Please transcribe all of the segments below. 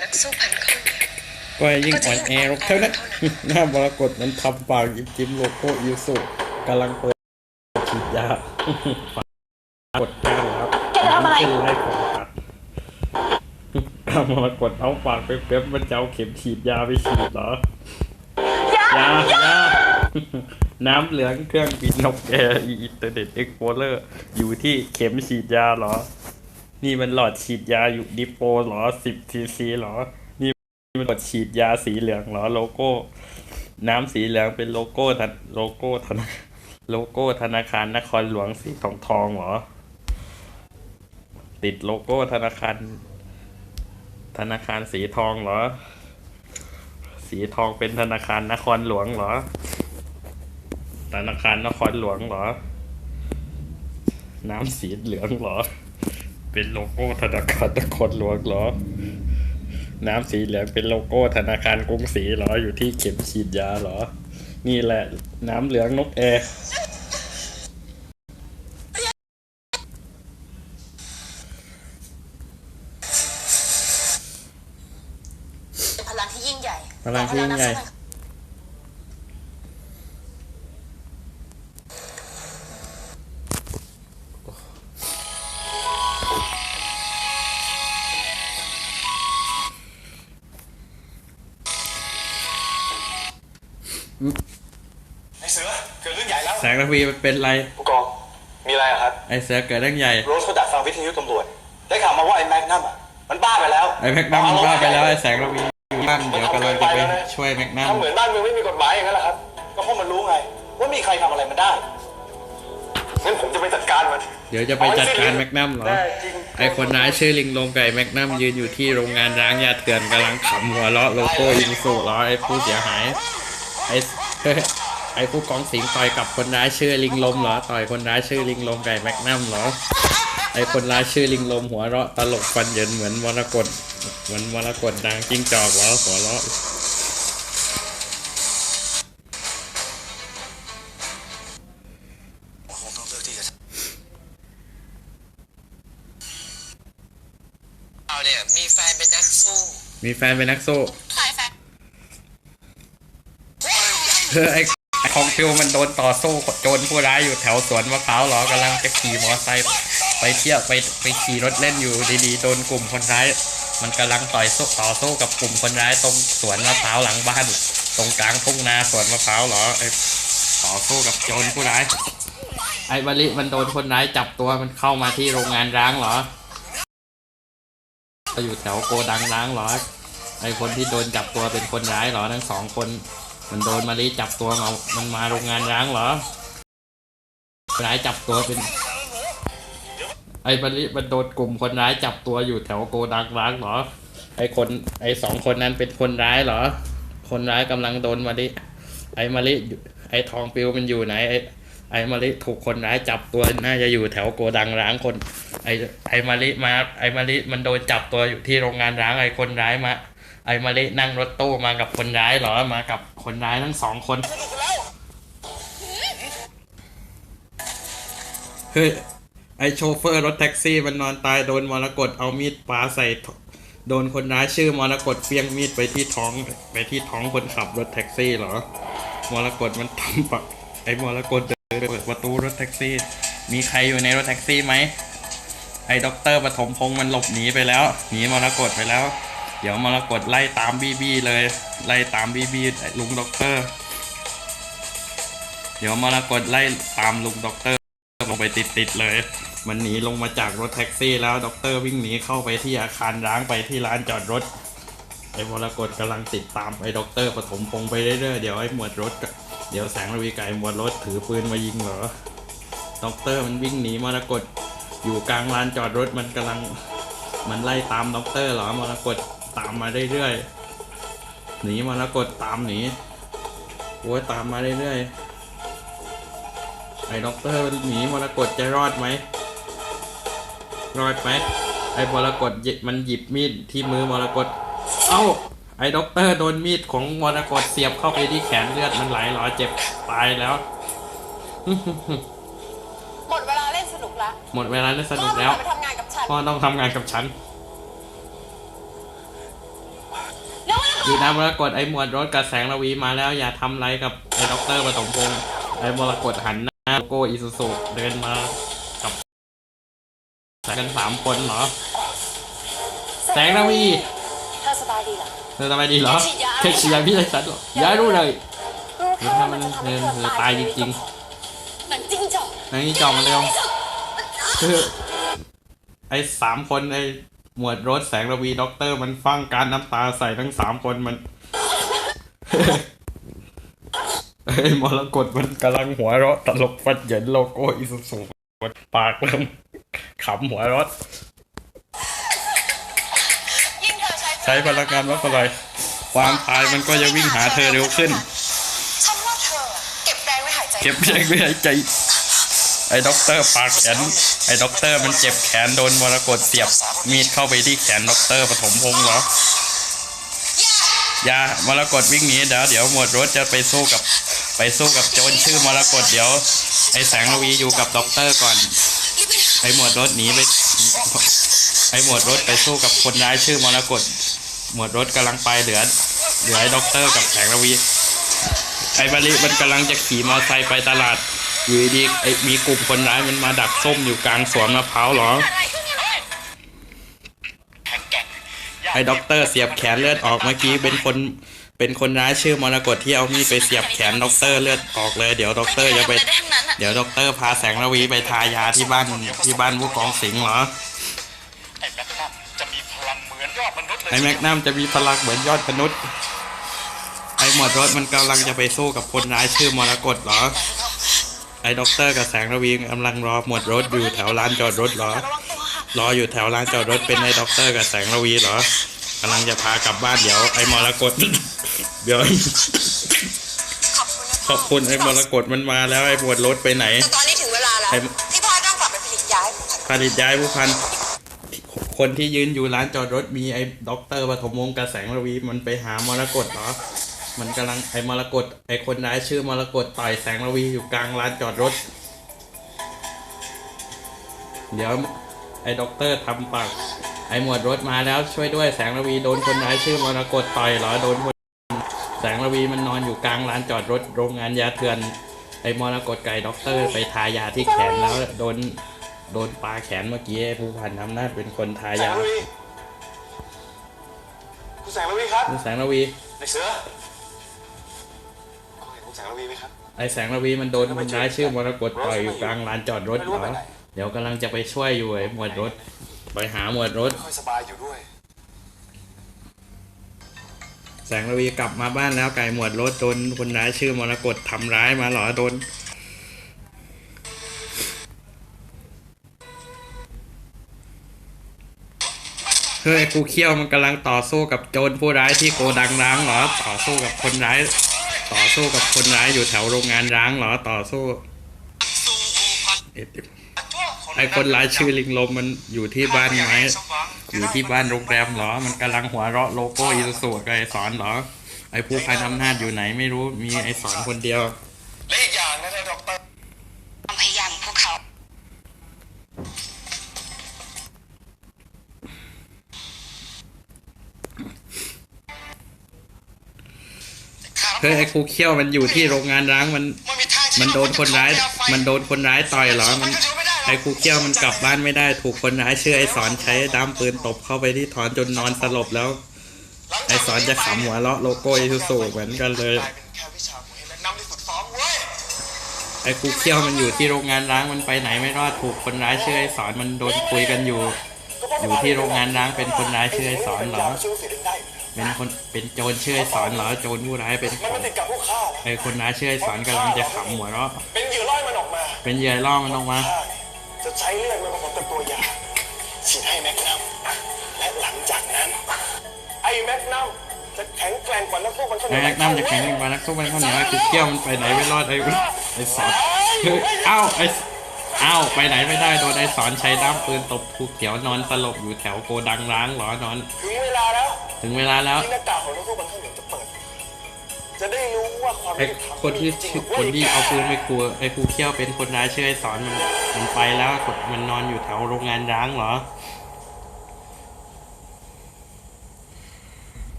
นักสู้พันข้าวเหนียวก็ยิ่งอ่อนแอลงเท่านั้นหน้ามรกตมันทำปากยิ้มจิ้มโลโก้อิวสุกำลังเปิดฉีดยากดก้านแล้วแกจะทำอะไรขึ้นไล่ของตัดเอามรกตเอาปากไปเป๊บมันจะเอาเข็มฉีดยาไปฉีดเหรอยายาน้ำเหลืองเครื่องบินนกแอร์อินเทอร์เน็ตเอ็กโพเลอร์อยู่ที่เข็มฉีดยาเหรอ นี่มันหลอดฉีดยาอยู่ดิโปหรอสิบซีซีหรอ นี่มันหลอดฉีดยาสีเหลืองหรอ โลโก้ น้ำสีเหลืองเป็นโลโก้ธนโลโก้ธนาโลโก้ธนาคารนครหลวงสีทองทองหรอ ติดโลโก้ธนาคาร ธนาคารสีทองหรอ สีทองเป็นธนาคารนครหลวงหรอ ธนาคารนครหลวงหรอ น้ำสีเหลืองหรอ เป็นโลโก้ธนาคารนครหลวงเหรอ น้ำสีเหลืองเป็นโลโก้ธนาคารกรุงศรีเหรอ อยู่ที่เข็มฉีดยาเหรอ นี่แหละน้ำเหลืองนกแอร์เป็นพลังที่ยิ่งใหญ่พลังที่ยิ่งใหญ่ วแสงระวีมันเป็นไรผู้กองมีอะไรอะครับไอเสือเกิดเรื่องใหญ่โรสเขาดักฟังวิทยุตำรวจได้ข่าวมาว่าไอ้แม็กนัมอะมันบ้าไปแล้วไอแม็กนัมมันบ้าไปแล้วไอแสงระวีอยู่บ้านเดี๋ยวกำลังจะไปช่วยแม็กนัมทำเหมือนบ้านเมืองไม่มีกฎหมายอย่างนั้นแหละครับ ก็เพราะมันรู้ไง ว่ามีใครทำอะไรมันได้งั้นผมจะไปจัดการมันเดี๋ยวจะไปจัดการแม็กนัมเหรอแน่จริงไอคนร้ายชื่อลิงลมไก่แม็กนัมยืนอยู่ที่โรงงานร้างยาเถื่อนกำลังขำหัวเราะโลโก้ยิงสูเหรอไอผู้เสียหายไอ ไอ้ผู้กองสิงต่อยกับคนร้ายชื่อลิงลมเหรอ ต่อยคนร้ายชื่อลิงลมไก่แม็กนัมเหรอ ไอ้คนร้ายชื่อลิงลมหัวเราะตลกฟันเยินเหมือนมรกตเหมือนมรกตดังจิ้งจอกเหรอหัวเราะคงต้องเลือกที่จะเราเนี่ยมีแฟนเป็นนักสู้ มีแฟนเป็นนักสู้ใครแฟนเออไอไอ ของฟิวมันโดนต่อสู้โจรผู้ร้ายอยู่แถวสวนมะพร้าวเหรอกำลังจะขี่มอเตอร์ไซค์ไปเที่ยวไปไปขี่รถเล่นอยู่ดีๆโดนกลุ่มคนร้าย มันกำลังต่อยสู้ต่อสู้กับกลุ่มคนร้ายตรงสวนมะพร้าวหลังบ้าน ตรงกลางทุ่งนาสวนมะพร้าวเหรอไอต่อสู้กับโจรผู้ร้ายไอ้บริมันโดนคนร้ายจับตัวมันเข้ามาที่โรงงานร้างเหรอก็อยู่แถวโกดังร้างเหรอไอคนที่โดนจับตัวเป็นคนร้ายเหรอทั้งสองคน มันโดนมาลีจับตัวมามันมาโรงงานร้างเหรอคนร้ายจับตัวเป็น ไอ้มาลีมันโดนกลุ่มคนร้ายจับตัวอยู่แถวโกดังร้างเหรอ ไอ้คน ไอ้สองคนนั้นเป็นคนร้ายเหรอ คนร้ายกำลังโดนมาลีไอ้มาลีไอ้ทองปิวมันอยู่ไหน ไอ้ไอ้มาลีถูกคนร้ายจับตัวน่าจะอยู่แถวโกดังร้างคน ไอ้ไอ้มาลีมา ไอ้มาลีมันโดนจับตัวอยู่ที่โรงงานร้างไอ้คนร้ายมา ไอ้มาลีนั่งรถตู้มากับคนร้ายเหรอ มากับคนร้ายทั้งสองคนเฮ้ยไอโชเฟอร์รถแท็กซี่มันนอนตายโดนมรกตเอามีดปาใส่ โดนคนร้ายชื่อมรกตเฟี้ยงมีดไปที่ท้องไปที่ท้องคนขับรถแท็กซี่เหรอ มรกตมันทำปะไอมรกตเดินไปเปิดประตูรถแท็กซี่ มีใครอยู่ในรถแท็กซี่ไหม ไอ้ด็อกเตอร์ปฐมพงษ์มันหลบหนีไปแล้ว หนีมรกตไปแล้ว เดี๋ยวมรกตไล่ตามบีบีเลย ไล่ตามบีบีลุงด็อกเตอร์ เดี๋ยวมรกตไล่ตามลุงด็อกเตอร์ลงไปติดๆเลย มันหนีลงมาจากรถแท็กซี่แล้วด็อกเตอร์วิ่งหนีเข้าไปที่อาคารร้างไปที่ร้านจอดรถ ไอ้มรกตกำลังติดตามไอ้ด็อกเตอร์ปฐมพงไปเรื่อยๆเดี๋ยวไอ้หมวดรถ เดี๋ยวแสงระวีไก่หมวดรถถือปืนมายิงเหรอด็อกเตอร์มันวิ่งหนีมรกตอยู่กลางลานจอดรถมันกำลังมันไล่ตามด็อกเตอร์เหรอมรกต ตามมาเรื่อยๆหนีมรกตตามหนีโอ้ยตามมาเรื่อยๆไอ้ด็อกเตอร์หนีมรกตจะรอดไหมรอดไหมไอ้มรกตหยิบมันหยิบมีดที่มือมรกตเอ้าไอ้ด็อกเตอร์โดนมีดของมรกตเสียบเข้าไปที่แขนเลือดมันไหลเหรอเจ็บตายแล้วหมดเวลาเล่นสนุกละหมดเวลาเล่นสนุกแล้วพ่อไปทำงานกับฉันพ่อต้องทำงานกับฉัน อยู่นะมรกตไอ้หมวดรถกับแสงระวีมาแล้วอย่าทำไรกับไอ้ด็อกเตอร์ปฐมพงษ์ไอ้มรกตหันหน้าโลโก้อิซูซุเดินมากับแสงกันสามคนเหรอ แสงระวีเธอสบายดีเหรอเธอทำไมดีเหรอแค่ฉีดยาพี่เลยฉันเหรออย่ารู้เลยรู้เดี๋ยวแค่ถ้าว่ามัมันนจะทำเดิให้นเธเธออตาตายยจจริริงงๆหนังจิ้งจอกๆในนี้จองมาเร็วคือไอ้สามคนไอ้ หมวดรถแสงระวีด็อกเตอร์มันฟังการน้ำตาใส่ทั้งสามคนมันไอ้มรกตมันกำลังหัวเราะตลกฟัดเหยินโลโก้อิซูซุปากเริ่มขำหัวเรถยิ่งเธอใช้ใช้พลังงานวัดพลัยความตายมันก็จะวิ่งหาเธอเร็วขึ้น ฉันว่าเธอเก็บแรงไว้หายใจเก็บแรงไม่หายใจ ไอ้ด็อกเตอร์ปากแขนไอ้ด็อกเตอร์มันเจ็บแขนโดนมรกตเสียบมีดเข้าไปที่แขนด็อกเตอร์ปฐมพงษ์เหรออย่ามรกตวิ่งหนีเดี๋ยวเดี๋ยวหมวดรถจะไปสู้กับไปสู้กับโจรชื่อมรกตเดี๋ยว ไอ้แสงระวีอยู่กับด็อกเตอร์ก่อน ไอ้หมวดรถหนีไปไอ้หมวดรถไปสู้กับคนร้ายชื่อมรกตหมวดรถกำลังไปเหลือเหลือไอ้ด็อกเตอร์กับแสงระวีไอ้บริมันกำลังจะขี่มอเตอร์ไซค์ไปตลาด อยู่ดีๆไอ้มีกลุ่มคนร้ายมันมาดักส้มอยู่กลางสวนมะพร้าวเหรอ ไอ้ด็อกเตอร์เสียบแขนเลือดออกเมื่อกี้เป็นคนเป็นคนร้ายชื่อมรกตที่เอามีดไปเสียบแขนด็อกเตอร์เลือดออกเลยเดี๋ยวด็อกเตอร์จะไปได้ทั้งนั้นอะเดี๋ยวด็อกเตอร์พาแสงระวีไปทายาที่บ้านที่บ้านผู้กองสิงห์เหรอไอ้แม็กนัมจะมีพลังเหมือนยอดมนุษย์เลยไอ้แม็กนัมจะมีพลังเหมือนยอดมนุษย์ไอ้หมวดรถมันกำลังจะไปสู้กับคนร้ายชื่อมรกตเหรอ ไอ้ด็อกเตอร์กับแสงระวีกำลังรอหมวดรถอยู่แถวลานจอดรถเหรอระวังตัวค่ะรออยู่แถวลานจอดรถเป็นไอ้ด็อกเตอร์กับแสงระวีเหรอกำลังจะพากลับบ้านเดี๋ยวไอ้มรกตเดี๋ยวขอบคุณนะขอบคุณไอ้มรกตมันมาแล้วไอ้หมวดรถไปไหนแต่ตอนนี้ถึงเวลาแล้วไอ้ที่พ่อต้องกลับไปผลิตยาให้ผู้พันผลิตย้ายผู้พันคนที่ยืนอยู่ร้านจอดรถมีไอ้ด็อกเตอร์ปฐมวงศ์กับแสงระวีมันไปหามรกตเหรอ มันกำลังไอ้มรกตไอ้คนร้ายชื่อมรกตต่อยแสงระวีอยู่กลางลานจอดรถ เดี๋ยวไอ้ด็อกเตอร์ทำปากไอ้หมวดรถมาแล้วช่วยด้วยแสงระวีโดนคนร้ายชื่อมรกตต่อยเหรอโดนคนแสงระวีมันนอนอยู่กลางลานจอดรถโรงงานยาเถื่อน ไอ้มรกตไก่ด็อกเตอร์ไปทายาที่แขนแล้วโดนโดนปลาแขนเมื่อกี้ไอ้ผู้พันอำนาจเป็นคนทาแสงยาระวีคุณแสงระวีครับคุณแสงระวีในเสือ คุณเห็นคุณแสงระวีไหมครับ ไอ้แสงระวีมันโดนคนร้ายชื่อมรกตต่อยอยู่กลางลานจอดรถเหรอเดี๋ยวกำลังจะไปช่วยอยู่ไอ้หมวดรถ ไปหาหมวดรถไม่ค่อยสบายอยู่ด้วย แสงระวีกลับมาบ้านแล้วไก่หมวดรถโดนคนร้ายชื่อมรกตทำร้ายมาเหรอโดนเฮ้ยกูเขี้ยวมันกำลังต่อสู้กับโจรผู้ร้ายที่โกดังร้างเหรอ ต่อสู้กับคนร้าย ต่อสู้กับคนร้ายอยู่แถวโรงงานร้างเหรอต่อสู้เอ๊ะไอคนร้ายชื่อลิงลมมันอยู่ที่บ้านไม้อยู่ที่บ้านโรงแรมเหรอ มันกำลังหัวเราะโลโก้อิซูซุกับไอสอนเหรอ ไอผู้พันอำนาจอยู่ไหนไม่รู้มีไอสอนคนเดียวและอีกอย่างนะนะด็อกเตอร์ เฮ้ยไอครูเขี้ยวมันอยู่ที่โรงงานร้างมัน มันโดนคนร้าย มันโดนคนร้ายต่อยเหรอมันไอ้ครูเกี้ยวมันกลับบ้านไม่ได้ ถูกคนร้ายชื่อไอ้สอนใช้ด้ามปืนตบเข้าไปที่ถอนจนนอนสลบแล้ว ไอ้สอนจะขำหัวเราะโลโก้อิซูซุเหมือนกันเลยไอ้ครูเขี้ยวมันอยู่ที่โรงงานร้างมันไปไหนไม่รอดถูกคนร้ายชื่อไอ้สอนมันโดนคุยกันอยู่ อยู่ที่โรงงานร้างเป็นคนร้ายชื่อไอ้สอนเหรอ เสียงได้เป็นคนเป็นโจรชื่อไอ้สอนเหรอโจรผู้ร้ายเป็นขมันอมังนติดกับพวกข้าแล้วไอ้คนร้ายชื่อไอ้สอนกำลังจะขำหัวเราะเป็นเหยื่อล่อยมันออกมา เป็นเหยื่อล่อมันออกมาข้าเนี่ยจะใช้เลือดมันผสมกับตัวยาฉีดให้แม็กนัมและหลังจากนั้น ไอ้แม็กนัมจะแข็งแกร่งกว่านักสู้มันข้าวเหนีไอ้ยวแม็กนัมจะแข็งกว่านักสู้มันข้าวเหนียวไอ้ครูเกี้ยวมันไปไหนไม่รอดไอ้ไอ้สอนเฮ้ยเอ้าไอ้เอ้าไปไหนไม่ได้โดนไอ้สอนใช้ด้ามปืนตบครูเขียวนอนสลบอยู่แถวโกดังร้างเหรอนอน ถึงเวลาแล้วถึงเวลาแล้ว ที่หน้ากากของนักสู้มันข้าวเหนียวจะเปิด จะได้รู้ว่าความไอ้ยุติธรรมคนที่ชื่อคนที่เอาปืนไปกลัวไอ้ครูเขี้ยวเป็นคนร้ายชื่อไอ้สอนมันมันไปแล้วกดมันนอนอยู่แถวโรงงานร้างเหรอ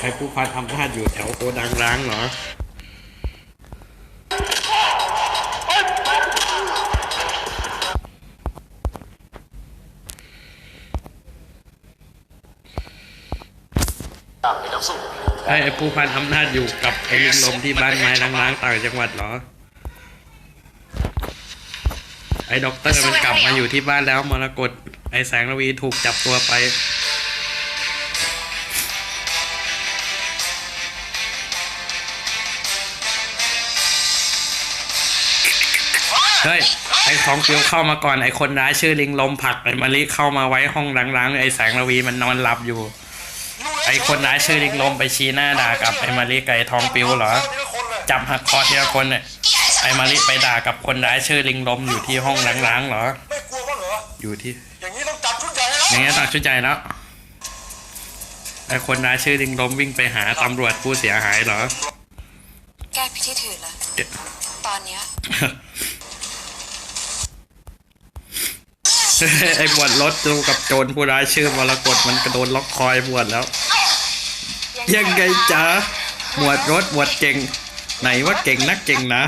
ไอ้อ้ผู้พันอำนาจอยู่แถวโกดังร้างเหรอ ไอ้ไอ้ผู้พันอำนาจอยู่กับไอ้ลิงลมที่บ้านไม้ล้างๆต่างจังหวัดเหรอ ไอ้ด็อกเตอร์มันกลับมาอยู่ที่บ้านแล้วมรกตไอ้แสงระวีถูกจับตัวไปเฮ้ยไอ้ทองเปียวเข้ามาก่อนไอ้คนร้ายชื่อลิงลมผลักไอ้มะลิเข้ามาไว้ห้องล้างๆไอ้แสงระวีมันนอนหลับอยู่ ไอ้คนร้ายชื่อลิงลมไปชี้หน้าด่ากับไอ้มะลิกับไอ้ทองปิวเหรอทีละคนเลยจับหักคอทีละคนเนี่ยไอ้มะลิไปด่ากับคนร้ายชื่อลิงลมอยู่ที่ห้องล้างๆเหรอ ไม่กลัวบ้างเหรอ อยู่ที่ อย่างนี้ต้องจับชุดใหญ่แล้วอย่างเงี้ยตัดชุดใจแล้วไอ้คนร้ายชื่อลิงลมวิ่งไปหาตำรวจผู้เสียหายเหรอ แก้พิธีถือละเดี๋ยวตอนเนี้ยไอ้บวชรถดูกับโจรผู้ร้ายชื่อมรกตมันกระโดนล็อกคอยบวชแล้ว ยังไงจ๊ะหมวดรถหมวดเก่ง ไหนว่าเก่งนักเก่งนะ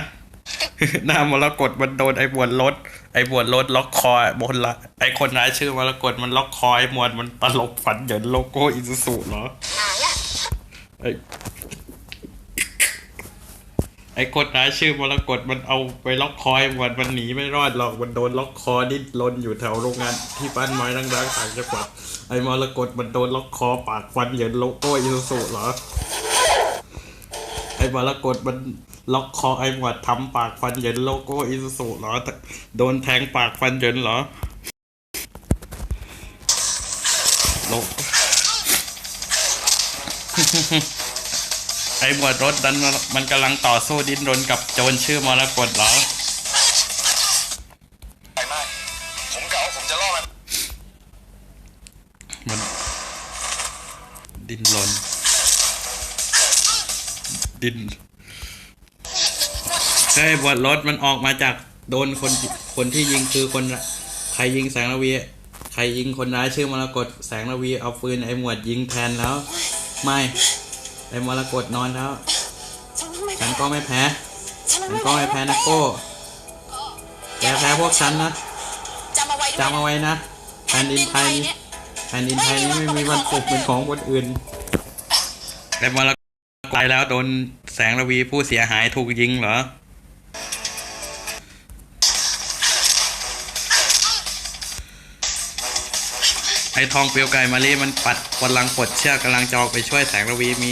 หน้ามรกตมันโดนไอ้บวชรถไอ้บวชรถล็อกคอบนละไอ้คนร้ายชื่อมรกตมันล็อกคอไอ้หมวดมันตลบฝันเหยินโลโก้อิซูซุเหรอไอ้ ไอ้คนร้ายชื่อมรกตมันเอาไปล็อกคอไอ้หมวดมันหนีไม่รอดหรอกมันโดนล็อกคอดิ้นรนอยู่แถวโรงงานที่บ้านไม้ดังๆต่างจังหวัดไอ้มรกตมันโดนล็อกคอปากฟันเหยินโลโก้อิซูซุเหรอไอ้มรกตมันล็อกคอไอ้หมวดทำปากฟันเหยินโลโก้อิซูซุเหรอโดนแทงปากฟันเหยินเหรอโล ไอ้หมวดรถดันมันมันกำลังต่อสู้ดิ้นรนกับโจรชื่อมรกตเหรอไม่ไม่ผมกะว่าผมจะล่อมันมันดิ้นรนดิ้นเฮ้ยบวชรถมันออกมาจากโดนคนคนที่ยิงคือคนใครยิงแสงระวีใครยิงคนร้ายชื่อมรกตแสงระวีเอาปืนไอ้หมวดยิงแทนแล้ว ไม่ ไอ้มรกตนอนแล้ว ฉันไม่ฉันก็ไม่แพ้ ฉันฉันไม่ก็ไม่แพ้นะโก้แกแพ้พวกฉันนะจำเอาไว้ด้วยจำเอาไว้นะแผ่นดินไทยนี้แผ่นดินไทยนี้ไม่มีวันสุขเป็นของคนอื่น แต่มรกตตายแล้วโดนแสงระวีผู้เสียหายถูกยิงเหรอ ไอ้ทองเปลวไก่มาลีมันปัดกำลังปลดเชือกกำลังจะออกไปช่วยแสงระวีมี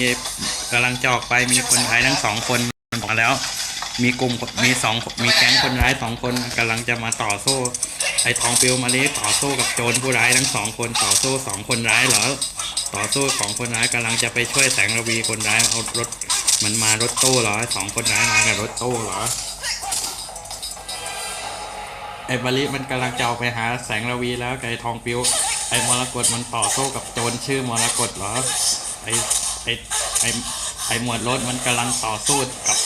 กำลังจะออกไปมีคนร้ายทั้งสองคนมาแล้ว มีกลุ่มมีสองมีแก๊งคนร้ายสองคนกำลังจะมาต่อสู้ ไอ้ทองเปลวมาลีต่อสู้กับโจรผู้ร้ายทั้งสองคนต่อสู้สองคนร้ายเหรอต่อสู้สองคนร้ายกำลังจะไปช่วยแสงระวีคนร้ายเอารถมันมารถตู้เหรอสองคนร้ายมากับรถตู้เหรอไอ้บาลิมันกำลังจะเอาไปหาแสงระวีแล้วไก่ทองปิว ไอ้มรกตมันต่อสู้กับโจรชื่อมรกตเหรอไอ้ไอ้ไอ้ไอ้หมวดรถมันกำลังต่อสู้กับ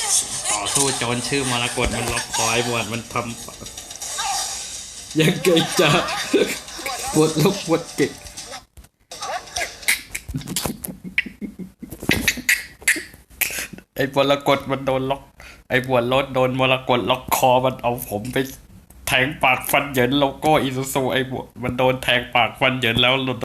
ต่อสู้โจรชื่อมรกตมันล็อกคอไอ้หมวดมันทำยังไงจะปวดลกปวดเก่งไอ้มรกตมันโดนล็อก ไอ้บวชรถโดนมรกตล็อกคอมันเอาผมไป แทงปากฟันเหยินโลโก้อิซูซูไอ้บวกมันโดนแทงปากฟันเหยินแล้วหลุด